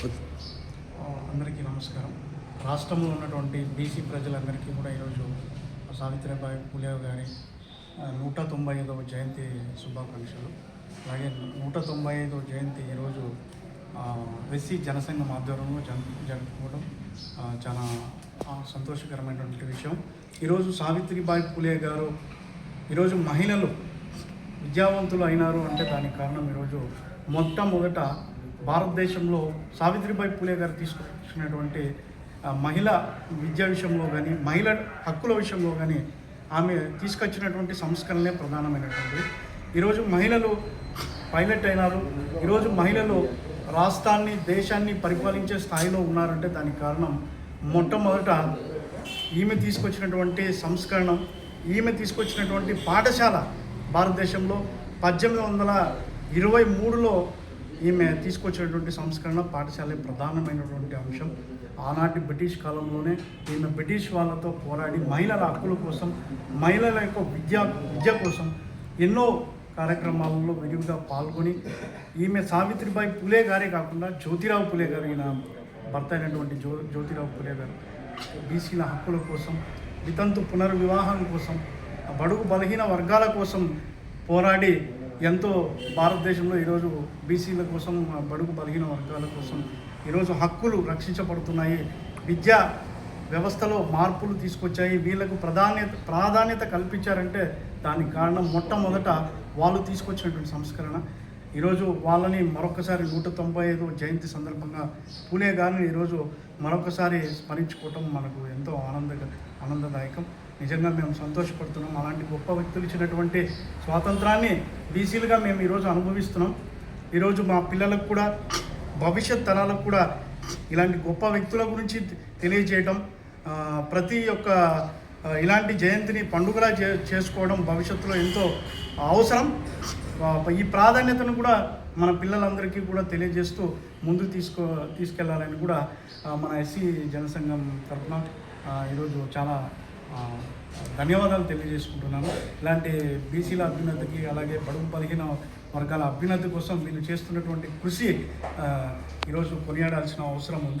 అందరికీ నమస్కారం. రాష్ట్రంలో ఉన్నటువంటి బీసీ ప్రజలందరికీ కూడా ఈరోజు సావిత్రిబాయి పూలే గారి నూట తొంభై ఐదవ జయంతి శుభాకాంక్షలు. అలాగే నూట తొంభై ఐదవ జయంతి ఈరోజు ఎస్సీ జనసంఘం ఆధ్వర్యంలో జన్ జరుపుకోవడం చాలా సంతోషకరమైనటువంటి విషయం. ఈరోజు సావిత్రిబాయి పూలే గారు ఈరోజు మహిళలు విద్యావంతులు అయినారు అంటే దానికి కారణం ఈరోజు మొట్టమొదట భారతదేశంలో సావిత్రిబాయి పూలే గారు తీసుకొచ్చినటువంటి మహిళ విద్యా విషయంలో కానీ మహిళ హక్కుల విషయంలో కానీ ఆమె తీసుకొచ్చినటువంటి సంస్కరణలే ప్రధానమైనటువంటి ఈరోజు మహిళలు పైలట్ అయినారు. ఈరోజు మహిళలు రాష్ట్రాన్ని దేశాన్ని పరిపాలించే స్థాయిలో ఉన్నారంటే దానికి కారణం మొట్టమొదట ఈమె తీసుకొచ్చినటువంటి సంస్కరణ ఈమె తీసుకొచ్చినటువంటి పాఠశాల భారతదేశంలో పద్దెనిమిది వందల ఇరవై మూడులో ఈమె తీసుకొచ్చినటువంటి సంస్కరణ పాఠశాల ప్రధానమైనటువంటి అంశం. ఆనాటి బ్రిటిష్ కాలంలోనే ఈమె బ్రిటిష్ వాళ్ళతో పోరాడి మహిళల హక్కుల కోసం మహిళల యొక్క విద్య విద్య కోసం ఎన్నో కార్యక్రమాలలో విరివిగా పాల్గొని ఈమె సావిత్రిబాయి పులే గారే కాకుండా జ్యోతిరావు పులే గారు ఈయన భర్త అయినటువంటి జ్యో జ్యోతిరావు పులే గారు బీసీల హక్కుల కోసం వితంతు పునర్వివాహం కోసం బడుగు బలహీన వర్గాల కోసం పోరాడి ఎంతో భారతదేశంలో ఈరోజు బీసీల కోసం బడుగు బలహీన వర్గాల కోసం ఈరోజు హక్కులు రక్షించబడుతున్నాయి. విద్యా వ్యవస్థలో మార్పులు తీసుకొచ్చాయి. వీళ్ళకు ప్రాధాన్యత ప్రాధాన్యత కల్పించారంటే దానికి కారణం మొట్టమొదట వాళ్ళు తీసుకొచ్చినటువంటి సంస్కరణ. ఈరోజు వాళ్ళని మరొకసారి నూట తొంభై ఐదు జయంతి సందర్భంగా పూలే గారిని ఈరోజు మరొకసారి స్మరించుకోవటం మనకు ఎంతో ఆనంద ఆనందదాయకం. నిజంగా మేము సంతోషపడుతున్నాం. అలాంటి గొప్ప వ్యక్తులు ఇచ్చినటువంటి స్వాతంత్రాన్ని బీసీలుగా మేము ఈరోజు అనుభవిస్తున్నాం. ఈరోజు మా పిల్లలకు కూడా భవిష్యత్ తరాలకు కూడా ఇలాంటి గొప్ప వ్యక్తుల గురించి తెలియజేయటం ప్రతి ఒక్క ఇలాంటి జయంతిని పండుగలా చే చేసుకోవడం భవిష్యత్తులో ఎంతో అవసరం. ఈ ప్రాధాన్యతను కూడా మన పిల్లలందరికీ కూడా తెలియజేస్తూ ముందుకు తీసుకో తీసుకెళ్ళాలని కూడా మన ఎస్సీ జనసంఘం తరఫున ఈరోజు చాలా ధన్యవాదాలు తెలియజేసుకుంటున్నాను. ఇలాంటి బీసీల అభ్యున్నతికి అలాగే బడుగు పదిహేన వర్గాల అభ్యున్నతి కోసం వీళ్ళు చేస్తున్నటువంటి కృషి ఈరోజు కొనియాడాల్సిన అవసరం ఉంది.